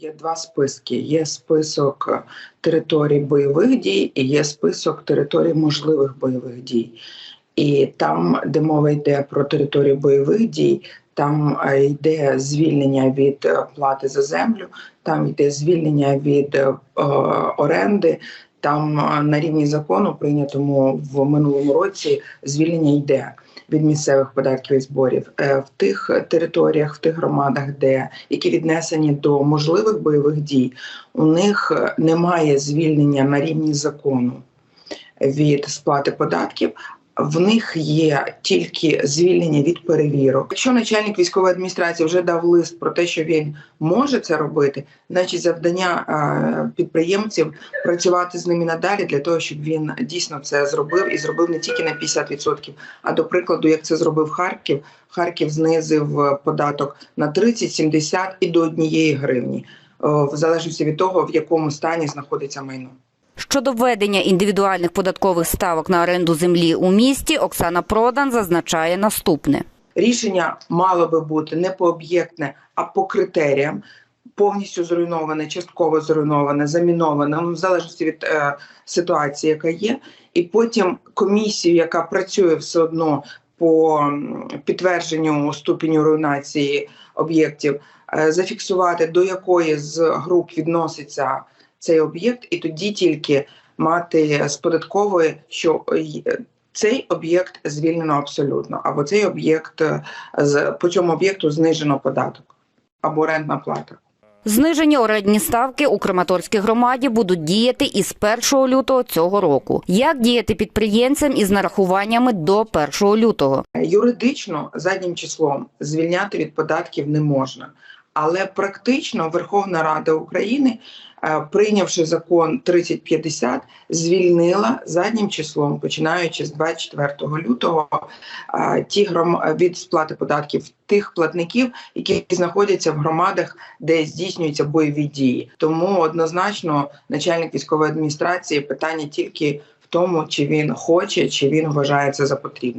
Є два списки: є список е, територій бойових дій і є список територій можливих бойових дій. І там, де мова йде про територію бойових дій, там е, йде звільнення від е, плати за землю, там йде звільнення від е, оренди. Там на рівні закону, прийнятому в минулому році, звільнення йде від місцевих податків і зборів Е, в тих територіях, в тих громадах, де які віднесені до можливих бойових дій, у них е, немає звільнення на рівні закону від сплати податків. В них є тільки звільнення від перевірок. Якщо начальник військової адміністрації вже дав лист про те, що він може це робити, значить завдання е, підприємців працювати з ними надалі для того, щоб він дійсно це зробив і зробив не тільки на 50%, а до прикладу, як це зробив Харків. Харків знизив е, податок на 30, 70 і до однієї гривні, е, в залежності від того, в якому стані знаходиться майно. Щодо введення індивідуальних податкових ставок на оренду землі у місті, Оксана Продан зазначає наступне. Рішення мало би бути не пооб'єктне, а по критеріям. Повністю зруйноване, частково зруйноване, заміноване, ну, в залежності від е, ситуації, яка є, і потім комісію, яка працює все одно по підтвердженню ступеню руйнації об'єктів, е, зафіксувати до якої з груп відноситься цей об'єкт, і тоді тільки мати з податкової, що е, цей об'єкт звільнено абсолютно, або цей об'єкт е, по цьому об'єкту знижено податок або рентна плата. Знижені орендні ставки у Краматорській громаді будуть діяти із 1 лютого цього року. Як діяти підприємцям із нарахуваннями до 1 лютого? Юридично заднім числом звільняти від податків не можна. Але практично Верховна Рада України, е, прийнявши закон 3050, звільнила заднім числом, починаючи з 24 лютого, е, ті гром... від сплати податків тих платників, які знаходяться в громадах, де здійснюються бойові дії. Тому однозначно начальник військової адміністрації питання тільки в тому, чи він хоче, чи він вважає це за потрібне.